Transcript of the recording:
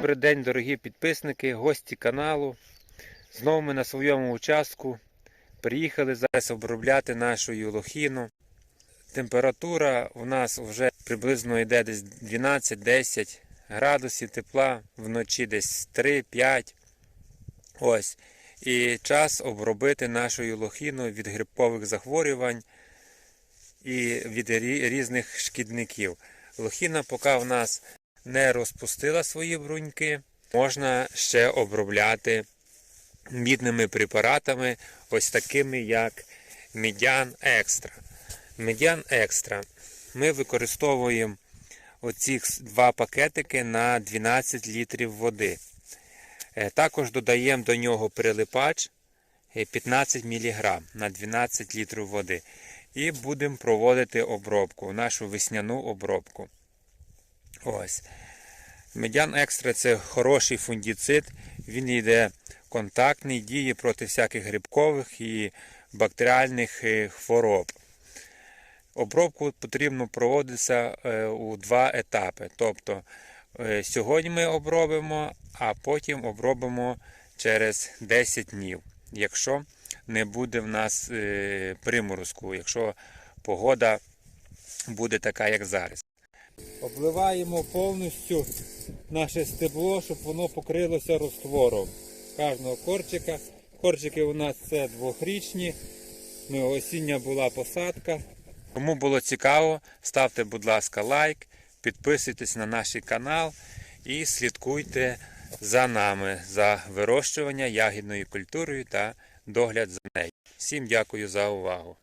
Добрий день, дорогі підписники, гості каналу. Знову ми на своєму участку приїхали зараз обробляти нашу лохіну. Температура у нас вже приблизно йде десь 12-10 градусів тепла, вночі десь 3-5. Ось. І час обробити нашу лохіну від грибкових захворювань і від різних шкідників. Лохіна поки в нас не розпустила свої бруньки, можна ще обробляти мідними препаратами, ось такими як Медян Екстра. Медян Екстра. Ми використовуємо оці два пакетики на 12 літрів води. Е, Також додаємо до нього прилипач е, 15 мг на 12 літрів води. І будемо проводити обробку, нашу весняну обробку. Ось. Медян екстра це хороший фунгіцид. Він йде контактний, діє проти всяких грибкових і бактеріальних е, хвороб. Обробку потрібно проводитися е, у два етапи. Тобто е, сьогодні ми обробимо, а потім обробимо через 10 днів, якщо не буде в нас приморозку, якщо погода буде така, як зараз. Обливаємо повністю наше стебло, щоб воно покрилося розтвором кожного корчика. Корчики у нас це двохрічні. Ми осіння була посадка. Кому було цікаво, ставте, будь ласка, лайк, підписуйтесь на наш канал і слідкуйте за нами за вирощування ягідною культурою та догляд за нею. Всім дякую за увагу.